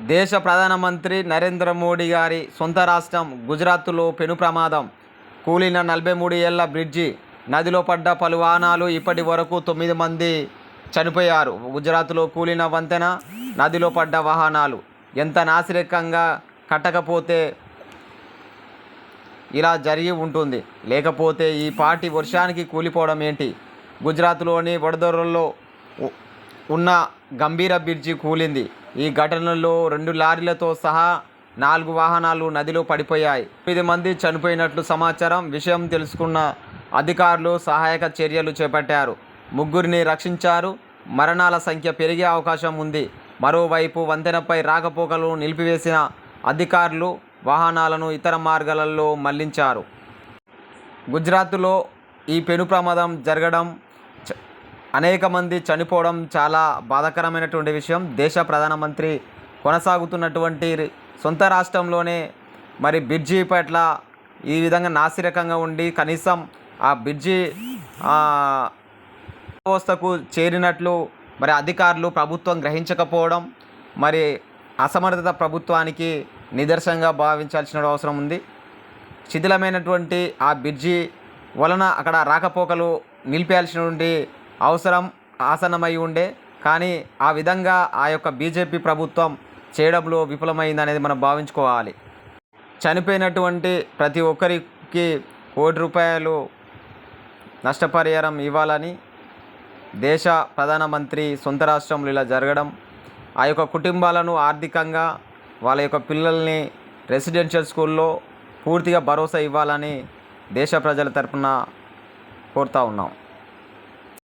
దేశ ప్రధానమంత్రి నరేంద్ర మోడీ గారి సొంత రాష్ట్రం గుజరాత్లో పెను ప్రమాదం. కూలిన నలభై మూడు ఏళ్ళ బ్రిడ్జి నదిలో పడ్డ పలు వాహనాలు ఇప్పటి వరకు తొమ్మిది మంది చనిపోయారు. గుజరాత్లో కూలిన వంతెన నదిలో పడ్డ వాహనాలు. ఎంత నాసిరకంగా కట్టకపోతే ఇలా జరిగి ఉంటుంది. లేకపోతే ఈ పాటి వర్షానికి కూలిపోవడం ఏంటి? గుజరాత్లోని వడదొరల్లో ఉన్న గంభీర బ్రిడ్జి కూలింది. ఈ ఘటనలో రెండు లారీలతో సహా నాలుగు వాహనాలు నదిలో పడిపోయాయి. తొమ్మిది మంది చనిపోయినట్లు సమాచారం విషయం తెలుసుకున్న అధికారులు సహాయక చర్యలు చేపట్టారు. ముగ్గురిని రక్షించారు. మరణాల సంఖ్య పెరిగే అవకాశం ఉంది. మరోవైపు వంతెనపై రాకపోకలు నిలిపివేసిన అధికారులు వాహనాలను ఇతర మార్గాలలో మళ్ళించారు. గుజరాత్లో ఈ పెను ప్రమాదం జరగడం అనేక మంది చనిపోవడం చాలా బాధాకరమైనటువంటి విషయం. దేశ ప్రధానమంత్రి కొనసాగుతున్నటువంటి సొంత రాష్ట్రంలోనే మరి బ్రిడ్జి పట్ల ఈ విధంగా నాసిరకంగా ఉండి కనీసం ఆ బ్రిడ్జి వ్యవస్థకు చేరినట్లు మరి అధికారులు ప్రభుత్వం గ్రహించకపోవడం మరి అసమర్థత ప్రభుత్వానికి నిదర్శనంగా భావించాల్సిన అవసరం ఉంది. శిథిలమైనటువంటి ఆ బ్రిడ్జి వలన అక్కడ రాకపోకలు నిలిపేయాల్సినటువంటి అవసరం ఆసనమై ఉండే. కానీ ఆ విధంగా ఆ యొక్క బీజేపీ ప్రభుత్వం చేయడంలో విఫలమైంది అనేది మనం భావించుకోవాలి. చనిపోయినటువంటి ప్రతి ఒక్కరికి కోటి రూపాయలు నష్టపరిహారం ఇవ్వాలని దేశ ప్రధానమంత్రి సొంత రాష్ట్రంలో ఇలా జరగడం ఆ యొక్క కుటుంబాలను ఆర్థికంగా వాళ్ళ యొక్క పిల్లల్ని రెసిడెన్షియల్ స్కూల్లో పూర్తిగా భరోసా ఇవ్వాలని దేశ ప్రజల తరపున కోరుతా ఉన్నాం.